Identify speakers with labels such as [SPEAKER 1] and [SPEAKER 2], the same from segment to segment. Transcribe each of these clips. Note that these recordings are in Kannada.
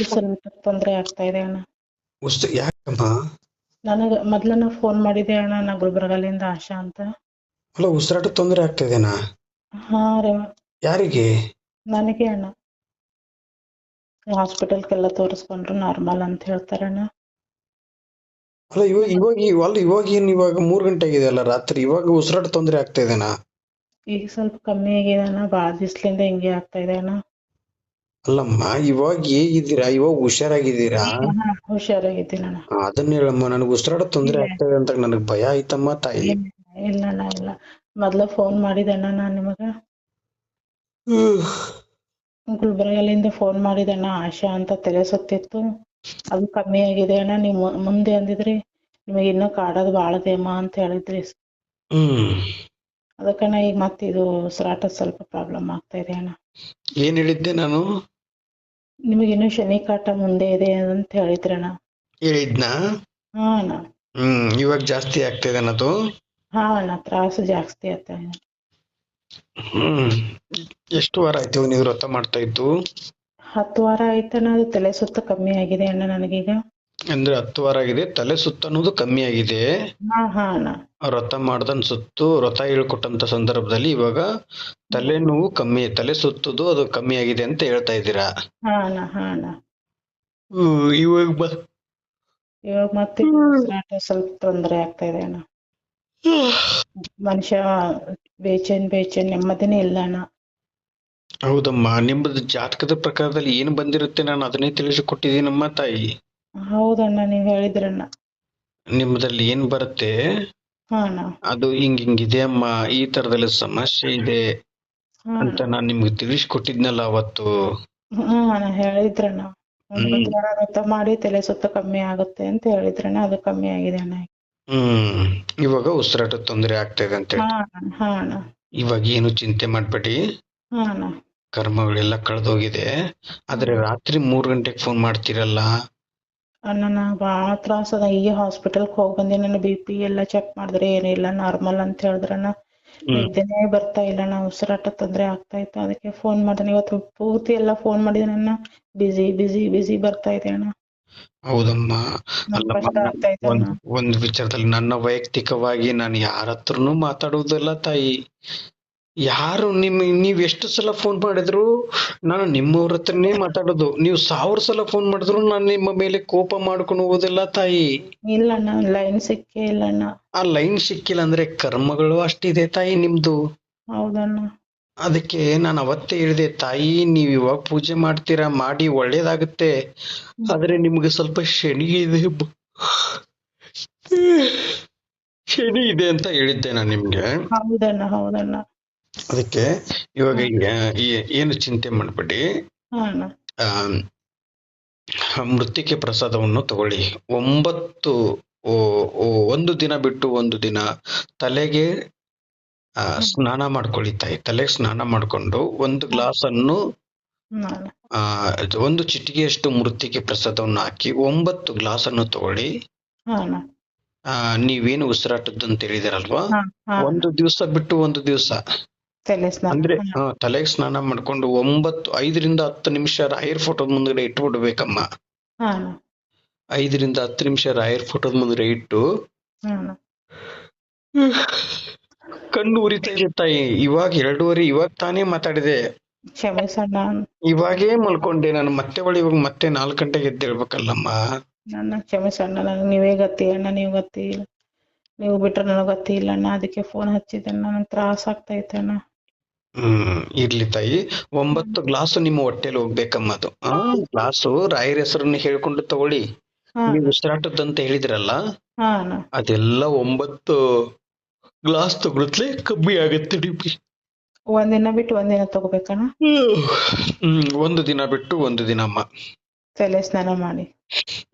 [SPEAKER 1] ಉಸಿರಾಟಕ್ಕೆ ತೊಂದರೆ ಆಗ್ತಾ ಇದೆ ಅಣ್ಣ.
[SPEAKER 2] ಯಾಕಮ್ಮ?
[SPEAKER 1] ನನಗೆ ಮೊದ್ಲನ ಫೋನ್ ಮಾಡಿದೆ ಅಣ್ಣ ನಾ ಗುಲ್ಬರ್ಗಲಿಂದ ಆಶಾ ಅಂತ.
[SPEAKER 2] ಅಲ್ಲ ಉಸಿರಾಟ ತೊಂದರೆ ಆಗ್ತಾ ಇದೆನಾ?
[SPEAKER 1] ಹಾ ರೀ.
[SPEAKER 2] ಯಾರಿಗೆ?
[SPEAKER 1] ನನಗೆ ಅಣ್ಣ. ಹಾಸ್ಪಿಟಲ್ಗೆಲ್ಲ ತೋರಿಸ್ಕೊಂಡ್ರು ನಾರ್ಮಲ್ ಅಂತ ಹೇಳ್ತಾರಣ್ಣ
[SPEAKER 2] ಅಲ್ಲ ಇವಾಗ ಇವಾಗ ಈ- ಅಲ್ಲ ಇವಾಗ ಏನ್ ಇವಾಗ ಮೂರ್ ಗಂಟೆ ಆಗಿದೆ ಅಲ್ಲ ರಾತ್ರಿ ಇವಾಗ ಉಸಿರಾಟ ತೊಂದರೆ ಆಗ್ತಾ ಇದೆನಾ?
[SPEAKER 1] ಈಗ ಸ್ವಲ್ಪ ಕಮ್ಮಿ ಆಗಿದೆ ಅಣ್ಣ ದಿವ್ಸಲಿಂದ ಹಿಂಗೆ ಆಗ್ತಾ ಇದೆ ಅಣ್ಣ.
[SPEAKER 2] ಅಲ್ಲಮ್ಮ ಇವಾಗ ಹೇಗಿದ್ದೀರಾ? ಇವಾಗ ಹುಷಾರಾಗಿದ್ದೀರಾ?
[SPEAKER 1] ಹಾ, ಹುಷಾರಾಗಿದ್ದೀನಿ ಅಣ್ಣ.
[SPEAKER 2] ಅದನ್ನ ಹೇಳಮ್ಮ ನನಗೆ ಉಸಿರಾಡ ತೊಂದರೆ ಆಗ್ತದೆ ಅಂತ ನನಗೆ ಭಯ ಆಯ್ತಮ್ಮ ತಾಯಿ.
[SPEAKER 1] ಇಲ್ಲ ಅಣ್ಣ ಇಲ್ಲ ಮೊದ್ಲ ಫೋನ್ ಮಾಡಿದೆ ಅಣ್ಣ ನಾನ್ ನಿಮಗ. ಗುಲ್ಬರ್ಗಲಿಂದ ಫೋನ್ ಮಾಡಿದೆ ಅಣ್ಣ ಆಶಾ ಅಂತ ತಲೆ ಸುತ್ತಿತ್ತು. ಅದು ಕಮ್ಮಿ ಆಗಿದೆ ಅಣ್ಣ ನೀವು ಮುಂದೆ ಅಂದಿದ್ರಿ ನಿಮಗೆ ಇನ್ನೂ ಕಾಡೋದು ಭಾಳದೆ ಅಮ್ಮ ಅಂತ ಹೇಳಿದ್ರಿ.
[SPEAKER 2] ಹ್ಮ್.
[SPEAKER 1] ಅದಕ್ಕಣ್ಣ ಈಗ ಮತ್ತೆ ಇದು ಉಸಿರಾಟ ಸ್ವಲ್ಪ ಪ್ರಾಬ್ಲಮ್ ಆಗ್ತಾ ಇದೆ ಅಣ್ಣ.
[SPEAKER 2] ಏನ್ ಹೇಳಿದ್ದೆ ನಾನು?
[SPEAKER 1] ನಿಮಗೆ ಇನ್ನೂ ಶನಿ ಕಾಟ ಮುಂದೆ ಇದೆ ಅಂತ ಹೇಳಿದ್ರಣ.
[SPEAKER 2] ಹೇಳಿದ್ನಾ?
[SPEAKER 1] ಹಾ ಅಣ್ಣ.
[SPEAKER 2] ಹ್ಮ್ ಇವಾಗ ಜಾಸ್ತಿ ಆಗ್ತಿದೆ ಅನ್ನೋದು?
[SPEAKER 1] ಹಾ ಅಣ್ಣ ತ್ರಾಸು ಜಾಸ್ತಿ ಆಗ್ತಾ ಇದೆ.
[SPEAKER 2] ಹ್ಮ್ ಎಷ್ಟು ವಾರ ಆಯ್ತು ನೀವು ವ್ರತ ಮಾಡ್ತಾ ಇದ್ದು?
[SPEAKER 1] ಹತ್ತು ವಾರ ಆಯ್ತಣ್ಣ ಅದು ತಲೆ ಸುತ್ತ ಕಮ್ಮಿ ಆಗಿದೆ ಅಣ್ಣ ನನಗೀಗ.
[SPEAKER 2] ಅಂದ್ರೆ ಹತ್ತು ವಾರ ಆಗಿದೆ ತಲೆ ಸುತ್ತ ಅನ್ನೋದು ಕಮ್ಮಿ ಆಗಿದೆ. ವ್ರತ ಮಾಡ್ದನ್ ಸುತ್ತು ವ್ರತ ಹೇಳ್ಕೊಟ್ಟಂತ ಸಂದರ್ಭದಲ್ಲಿ ಇವಾಗ ತಲೆ ನೋವು ಕಮ್ಮಿ ತಲೆ ಸುತ್ತದು ಅದು ಕಮ್ಮಿ ಆಗಿದೆ ಅಂತ ಹೇಳ್ತಾ ಇದ್ದೀರಾ? ಇವಾಗ
[SPEAKER 1] ಇವಾಗ ಮತ್ತೆ ಸ್ವಲ್ಪ ತೊಂದರೆ ಆಗ್ತಾ ಇದೆ ಅಣ್ಣ. ಮನುಷ್ಯ ಬೇಚೇನ್ ಬೇಚೇನ್ ನೆಮ್ಮದಿನೇ ಇಲ್ಲ ಅಣ್ಣ.
[SPEAKER 2] ಹೌದಮ್ಮ ನಿಮ್ಮದು ಜಾತಕದ ಪ್ರಕಾರದಲ್ಲಿ ಏನ್ ಬಂದಿರುತ್ತೆ? ನಾನು ಅದನ್ನೇ ತಿಳಿಸಿಕೊಟ್ಟಿದ್ದೀನಮ್ಮ ತಾಯಿ.
[SPEAKER 1] ಹೌದಣ್ಣ ನೀವ್ ಹೇಳಿದ್ರಣ್ಣ.
[SPEAKER 2] ನಿಮ್ಮದ್ರಲ್ಲಿ ಏನ್ ಬರುತ್ತೆ?
[SPEAKER 1] ಹಾ ಅಣ್ಣ.
[SPEAKER 2] ಅದು ಹಿಂಗ್ ಹಿಂಗಿದೆ ಅಮ್ಮ ಈ ತರದಲ್ಲಿ ಸಮಸ್ಯೆ ಇದೆ
[SPEAKER 1] ಹಾ
[SPEAKER 2] ಅಂತ ನಾನ್ ನಿಮ್ಗೆ ತಿಳಿಸ್ಕೊಟ್ಟಿದ್ನಲ್ಲ ಅವತ್ತು.
[SPEAKER 1] ಹಾ ಅಣ್ಣ ಹೇಳಿದ್ರಣ್ಣ. ವ್ರತ ಮಾಡಿ ತಲೆ ಸುತ್ತ ಕಮ್ಮಿ ಆಗುತ್ತೆ ಅಂತ ಹೇಳಿದ್ರಣ್ಣ ಅದು ಕಮ್ಮಿ ಆಗಿದೆ ಅಣ್ಣ.
[SPEAKER 2] ಹ್ಮ್ ಇವಾಗ ಉಸಿರಾಟ ತೊಂದರೆ ಆಗ್ತಾ ಇದೆ ಅಂತ
[SPEAKER 1] ಹಾ
[SPEAKER 2] ಹೇಳಿ
[SPEAKER 1] ಅಣ್ಣ ಹಾ ಅಣ್ಣ.
[SPEAKER 2] ಇವಾಗ ಏನು ಚಿಂತೆ ಮಾಡ್ಬೇಡಿ.
[SPEAKER 1] ಹಾ ಅಣ್ಣ.
[SPEAKER 2] ಕರ್ಮಗಳೆಲ್ಲ ಕಳೆದೋಗಿದೆ. ಆದ್ರೆ ರಾತ್ರಿ ಮೂರ್ ಗಂಟೆಗೆ ಫೋನ್ ಮಾಡ್ತೀರಲ್ಲ?
[SPEAKER 1] ಅಣ್ಣ ನಾ ಭಾಳ ತ್ರಾಸ ಅದ. ಈಗ ಹಾಸ್ಪಿಟಲ್ಗೆ ಹೋಗಿ ಬಂದೆ. ನನ್ನ ಬಿ ಪಿ ಎಲ್ಲ ಚೆಕ್ ಮಾಡಿದ್ರೆ ಏನಿಲ್ಲ ನಾರ್ಮಲ್ ಅಂತ ಹೇಳಿದ್ರಣ್ಣ.
[SPEAKER 2] ಹ್ಮ್.
[SPEAKER 1] ನಿದ್ದೆನೇ ಬರ್ತಾ ಇಲ್ಲ. ಅಣ್ಣ ಉಸಿರಾಟ ತೊಂದರೆ ಆಗ್ತಾ ಇತ್ತು. ಅದಕ್ಕೆ ಫೋನ್ ಮಾಡಿದೆ. ಇವತ್ತು ಪೂರ್ತಿ ಎಲ್ಲ ಫೋನ್ ಮಾಡಿದೆ ನನ್ನ ಬಿಸಿ ಬಿಸಿ ಬಿಸಿ ಬರ್ತಾ ಇದೆ ಅಣ್ಣ.
[SPEAKER 2] ಹೌದಮ್ಮ. ಒಂದ್ ವಿಚಾರದಲ್ಲಿ ನನ್ನ ವೈಯಕ್ತಿಕವಾಗಿ ನಾನು ಯಾರ ಹತ್ರನು ಮಾತಾಡುವುದಿಲ್ಲ ತಾಯಿ. ಯಾರು ನಿಮ್ ನೀವ್ ಎಷ್ಟು ಸಲ ಫೋನ್ ಮಾಡಿದ್ರು? ನಾನು ನಿಮ್ಮವ್ರ ಹತ್ರನೇ ಮಾತಾಡೋದು. ನೀವು ಸಾವಿರ ಸಲ ಫೋನ್ ಮಾಡಿದ್ರು ನಾನು ನಿಮ್ಮ ಮೇಲೆ ಕೋಪ ಮಾಡ್ಕೊಂಡು ಹೋಗೋದಿಲ್ಲ ತಾಯಿ.
[SPEAKER 1] ಲೈನ್ ಸಿಕ್ಕೇ
[SPEAKER 2] ಆ ಲೈನ್ ಸಿಕ್ಕಿಲ್ಲ ಅಂದ್ರೆ ಕರ್ಮಗಳು ಅಷ್ಟಿದೆ ತಾಯಿ ನಿಮ್ದು.
[SPEAKER 1] ಹೌದಣ್ಣ.
[SPEAKER 2] ಅದಕ್ಕೆ ನಾನು ಅವತ್ತೇ ಹೇಳಿದೆ ತಾಯಿ ನೀವ್ ಇವಾಗ ಪೂಜೆ ಮಾಡ್ತೀರಾ ಮಾಡಿ ಒಳ್ಳೇದಾಗುತ್ತೆ. ಆದ್ರೆ ನಿಮ್ಗೆ ಸ್ವಲ್ಪ ಶನಿ ಇದೆ. ಶನಿ ಇದೆ ಅಂತ ಹೇಳಿದ್ದೆ ನಾನು ನಿಮ್ಗೆ.
[SPEAKER 1] ಹೌದಣ್ಣ ಹೌದಣ್ಣ.
[SPEAKER 2] ಅದಕ್ಕೆ ಇವಾಗ ಏನು ಚಿಂತೆ ಮಾಡ್ಬೇಡಿ. ಮೃತ್ತಿಕೆ ಪ್ರಸಾದವನ್ನು ತಗೊಳ್ಳಿ. ಒಂಬತ್ತು ಒಂದು ದಿನ ಬಿಟ್ಟು ಒಂದು ದಿನ ತಲೆಗೆ ಆ, ಸ್ನಾನ ಮಾಡ್ಕೊಳ್ಳಿ ತಾಯಿ ತಲೆಗೆ ಸ್ನಾನ ಮಾಡ್ಕೊಂಡು ಒಂದು ಗ್ಲಾಸ್ ಅನ್ನು ಒಂದು ಚಿಟಿಕೆಯಷ್ಟು ಮೃತ್ತಿಕೆ ಪ್ರಸಾದವನ್ನು ಹಾಕಿ ಒಂಬತ್ತು ಗ್ಲಾಸ್ ಅನ್ನು ತಗೊಳ್ಳಿ ನೀವೇನು ಉಸಿರಾಟದ್ದು ಅಂತ ಹೇಳಿದಿರಲ್ವಾ? ಒಂದು ದಿವಸ ಬಿಟ್ಟು ಒಂದು ದಿವಸ. ಅಂದ್ರೆ ತಲೆಗೆ ಸ್ನಾನ ಮಾಡ್ಕೊಂಡು ಒಂಬತ್ತು ಐದರಿಂದ ಹತ್ತು ನಿಮಿಷ ರಾಯರ್ ಫೋಟೋದ ಮುಂದ್ಗಡೆ ಇಟ್ಬಿಡ್ಬೇಕಮ್ಮ. ಐದರಿಂದ ಹತ್ತು ನಿಮಿಷ ರಾಯರ್ ಫೋಟೋದ ಮುಂದ್ಗಡೆ ಇಟ್ಟು ಕಣ್ಣು ಉರಿತಾ ಇದೆ ತಾಯಿ ಇವಾಗ ಎರಡೂವರೆ ಇವಾಗ ತಾನೇ ಮಾತಾಡಿದೆ. ಇವಾಗೇ ಮಲ್ಕೊಂಡೆ ನಾನು ಮತ್ತೆ ಒಳ ಇವಾಗ ಮತ್ತೆ ನಾಲ್ಕು ಗಂಟೆಗೆ ಎದ್ದೇಳ್ಬೇಕಲ್ಲಮ್ಮ
[SPEAKER 1] ನನ್ನ ಕ್ಷಮಿಸಣ್ಣ ನನಗೆ ನೀವೇ ಗತಿ ಅಣ್ಣ ನೀವು ಗತಿ ಇಲ್ಲ. ನೀವು ಬಿಟ್ರೆ ನನಗೆ ಗತಿ ಇಲ್ಲ ಅಣ್ಣ ಅದಕ್ಕೆ ಫೋನ್ ಹಚ್ಚಿದ್ದೆ ನನಗೆ ತ್ರಾಸ ಆಗ್ತೈತೆ ಅಣ್ಣ.
[SPEAKER 2] ಹ್ಮ್ ಇರ್ಲಿ ತಾಯಿ. ಒಂಬತ್ತು ಗ್ಲಾಸ್ ನಿಮ್ಮ ಹೊಟ್ಟೆಲಿ ಹೋಗ್ಬೇಕಮ್ಮ ಅದು ಆ ಗ್ಲಾಸು ರಾಯರ ಹೆಸರನ್ನ ಹೇಳ್ಕೊಂಡು ತಗೊಳ್ಳಿ. ನೀವು ಉಸಿರಾಟದಂತ ಹೇಳಿದ್ರಲ್ಲ ಅದೆಲ್ಲ ಒಂಬತ್ತು ಗ್ಲಾಸ್ ತಗೊಳತ್ಲೆ ಕಮ್ಮಿ ಆಗತ್ತೆ ಡಿಪಿ
[SPEAKER 1] ಒಂದಿನ ಬಿಟ್ಟು ಒಂದಿನ ತಗೋಬೇಕಣ್ಣ.
[SPEAKER 2] ಹ್ಮ್ ಒಂದು ದಿನ ಬಿಟ್ಟು ಒಂದು ದಿನ ಅಮ್ಮ
[SPEAKER 1] ತಲೆ ಸ್ನಾನ ಮಾಡಿ.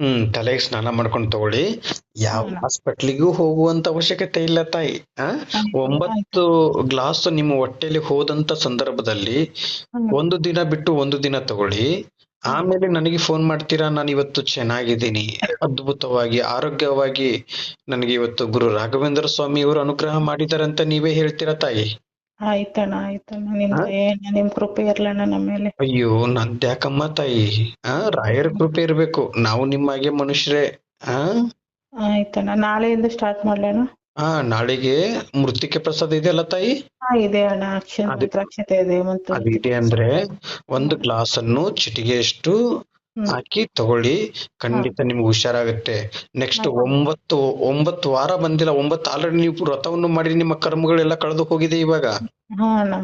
[SPEAKER 2] ಹ್ಮ್ ತಲೆಗೆ ಸ್ನಾನ ಮಾಡ್ಕೊಂಡು ತಗೊಳ್ಳಿ. ಯಾವ. ಹಾಸ್ಪಿಟ್ಲಿಗೂ ಹೋಗುವಂತ ಅವಶ್ಯಕತೆ ಇಲ್ಲ ತಾಯಿ. ಆ? ಒಂಬತ್ತು ಗ್ಲಾಸ್ ನಿಮ್ಮ ಹೊಟ್ಟೆಲಿ ಹೋದಂತ ಸಂದರ್ಭದಲ್ಲಿ
[SPEAKER 1] ಹ್ಮ್.
[SPEAKER 2] ಒಂದು ದಿನ ಬಿಟ್ಟು ಒಂದು ದಿನ ತಗೊಳ್ಳಿ. ಆಮೇಲೆ ನನಗೆ ಫೋನ್ ಮಾಡ್ತೀರಾ? ನಾನು ಇವತ್ತು ಚೆನ್ನಾಗಿದ್ದೀನಿ. ಅದ್ಭುತವಾಗಿ ಆರೋಗ್ಯವಾಗಿ ನನಗೆ ಇವತ್ತು ಗುರು ರಾಘವೇಂದ್ರ ಸ್ವಾಮಿ ಅವರು ಅನುಗ್ರಹ ಮಾಡಿದಾರೆ ಅಂತ ನೀವೇ ಹೇಳ್ತೀರಾ ತಾಯಿ?
[SPEAKER 1] ಆಯ್ತಣ್ಣ ಆಯ್ತಣ್ಣ ನಿಮ್
[SPEAKER 2] ಹಾ?
[SPEAKER 1] ದಯೆ ಅಣ್ಣ ನಿಮ್ ಕೃಪೆ ಇರ್ಲಣ್ಣ ನಮ್ಮ ಮೇಲೆ?
[SPEAKER 2] ಅಯ್ಯೋ ನಂದ್ಯಾಕಮ್ಮ ತಾಯಿ? ಆ ರಾಯರ ಕೃಪೆ ಇರ್ಬೇಕು. ನಾವು ನಿಮ್ಮಾಗೆ ಮನುಷ್ಯರೇ. ಆ
[SPEAKER 1] ಆಯ್ತಣ್ಣ. ನಾಳೆಯಿಂದ ಸ್ಟಾರ್ಟ್ ಮಾಡ್ಲಣ್ಣ?
[SPEAKER 2] ಆ ನಾಳೆಗೆ ಮೃತ್ತಿಕೆ ಪ್ರಸಾದ ಇದೆಯಲ್ಲ ತಾಯಿ?
[SPEAKER 1] ಹಾ ಇದೆ ಅಣ್ಣ. ಅಕ್ಷರ
[SPEAKER 2] ಅದೇ.
[SPEAKER 1] ಇದೆ. ಮತ್ತು
[SPEAKER 2] ಅದಿದೆ ಅಂದ್ರೆ ಒಂದು ಗ್ಲಾಸ್ ಅನ್ನು ಚಿಟಿಗೆಯಷ್ಟು. ಹಾಕಿ ತಗೊಳ್ಳಿ. ಖಂಡಿತ ನಿಮ್ಗೆ ಹುಷಾರಾಗುತ್ತೆ. ನೆಕ್ಸ್ಟ್. ಒಂಬತ್ತು ಒಂಬತ್ತು ವಾರ ಬಂದಿಲ್ಲ. ಒಂಬತ್ತು ಆಲ್ರೆಡಿ ನೀವು ವ್ರತವನ್ನು ಮಾಡಿ ನಿಮ್ಮ ಕರ್ಮಗಳೆಲ್ಲ ಕಳೆದು ಹೋಗಿದೆ ಇವಾಗ.
[SPEAKER 1] ಹಾ ಅಣ್ಣ.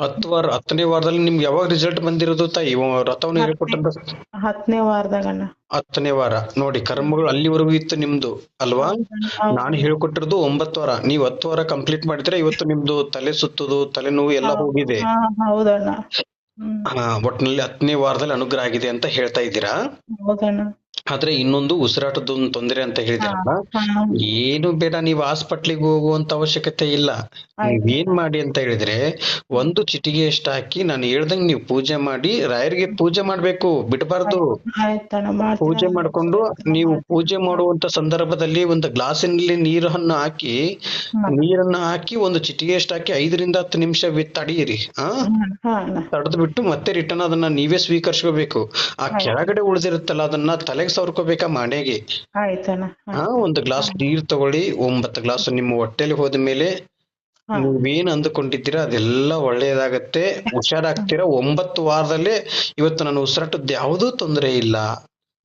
[SPEAKER 2] ಹತ್ತು ವಾರ ಹತ್ತನೇ ವಾರದಲ್ಲಿ ನಿಮ್ಗೆ ಯಾವಾಗ ರಿಸಲ್ಟ್ ಬಂದಿರೋದು ತಾಯಿ? ಇವ ವ್ರತವನ್ನು ಹೇಳ್ಕೊಟ್ಟಂತ
[SPEAKER 1] ಹತ್ತನೇ ವಾರದಾಗ ಅಣ್ಣ.
[SPEAKER 2] ಹತ್ತನೇ ವಾರ. ನೋಡಿ ಕರ್ಮಗಳು ಅಲ್ಲಿವರೆಗೂ ಇತ್ತು ನಿಮ್ದು ಅಲ್ವಾ?
[SPEAKER 1] ಹೌದು.
[SPEAKER 2] ನಾನು ಹೇಳ್ಕೊಟ್ಟಿರೋದು ಒಂಬತ್ತು ವಾರ. ನೀವು ಹತ್ತು ವಾರ ಕಂಪ್ಲೀಟ್ ಮಾಡಿದ್ರೆ ಇವತ್ತು ನಿಮ್ದು ತಲೆ ಸುತ್ತುದು ತಲೆನೋವು ಎಲ್ಲ ಹೋಗಿದೆ.
[SPEAKER 1] ಹಾ ಹೌದಣ್ಣ
[SPEAKER 2] ಒಟ್ನಲ್ಲಿ ಹತ್ತನೇ ವಾರದಲ್ಲಿ ಅನುಗ್ರಹ ಆಗಿದೆ ಅಂತ ಹೇಳ್ತಾ ಇದ್ದೀರಾ? ಆದ್ರೆ ಇನ್ನೊಂದು ಉಸಿರಾಟದ ಒಂದು ತೊಂದರೆ ಅಂತ ಹೇಳಿದ್ರಲ್ಲ? ಏನು ಬೇಡ ನೀವು ಹಾಸ್ಪಿಟ್ಲಿಗೆ ಹೋಗುವಂತ ಅವಶ್ಯಕತೆ ಇಲ್ಲ. ನೀವ್ ಏನ್ ಮಾಡಿ ಅಂತ ಹೇಳಿದ್ರೆ ಒಂದು ಚಿಟಿಗೆ ಎಷ್ಟು ಹಾಕಿ ನಾನು ಹೇಳ್ದಂಗ್ ನೀವು ಪೂಜೆ ಮಾಡಿ ರಾಯರಿಗೆ ಪೂಜೆ ಮಾಡ್ಬೇಕು ಬಿಡಬಾರ್ದು. ಪೂಜೆ ಮಾಡ್ಕೊಂಡು ನೀವು ಪೂಜೆ ಮಾಡುವಂತ ಸಂದರ್ಭದಲ್ಲಿ ಒಂದು ಗ್ಲಾಸಿನಲ್ಲಿ ನೀರನ್ನು ಹಾಕಿ ನೀರನ್ನ ಹಾಕಿ ಒಂದು ಚಿಟಿಗೆ ಎಷ್ಟು ಹಾಕಿ ಐದರಿಂದ ಹತ್ತು ನಿಮಿಷ ತಡೆಯಿರಿ ಆ
[SPEAKER 1] ಹಾ? ಅಣ್ಣ
[SPEAKER 2] ಬಿಟ್ಟು ಮತ್ತೆ ರಿಟರ್ನ್ ಅದನ್ನ ನೀವೇ ಸ್ವೀಕರಿಸ್ಕೋಬೇಕು. ಆ ಕೆಳಗಡೆ ಉಳಿದಿರುತ್ತಲ್ಲ ಅದನ್ನ ತಲೆಗೆ ಸವರ್ಕೋಬೇಕಾ ಮನೆಗೆ ಹಾ ಒಂದ್ ಗ್ಲಾಸ್ ನೀರ್ ತಗೊಳ್ಳಿ ಒಂಬತ್ತು ಗ್ಲಾಸ್ ನಿಮ್ಮ ಹೊಟ್ಟೆಲಿ ಹೋದ ಮೇಲೆ
[SPEAKER 1] ಹಾ.
[SPEAKER 2] ನೀವೇನ್ ಅಂದುಕೊಂಡಿದ್ದೀರಾ? ಅದೆಲ್ಲ ಒಳ್ಳೇದಾಗತ್ತೆ ಹುಷಾರಾಗ್ತೀರಾ? ಒಂಬತ್ತು ವಾರದಲ್ಲೇ ಇವತ್ತು ನಾನು ಉಸಿರಾಟದ ಯಾವುದೂ ತೊಂದರೆ ಇಲ್ಲ.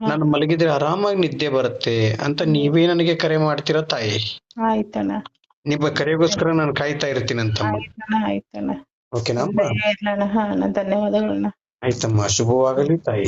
[SPEAKER 2] ನಾನು ಮಲಗಿದ್ರೆ ಆರಾಮಾಗಿ ನಿದ್ದೆ ಬರುತ್ತೆ ಅಂತ ನೀವೇ ನನಗೆ ಕರೆ ಮಾಡ್ತೀರಾ ತಾಯಿ? ನಿಮ್ಮ ಕರೆಗೋಸ್ಕರ ನಾನು ಕಾಯ್ತಾ ಇರ್ತೀನಂತಮ್ಮ
[SPEAKER 1] ಆಯ್ತಣ್ಣ ಓಕೆನಾ ಧನ್ಯವಾದಗಳಣ್ಣ
[SPEAKER 2] ಆಯ್ತಮ್ಮ ಶುಭವಾಗಲಿ ತಾಯಿ.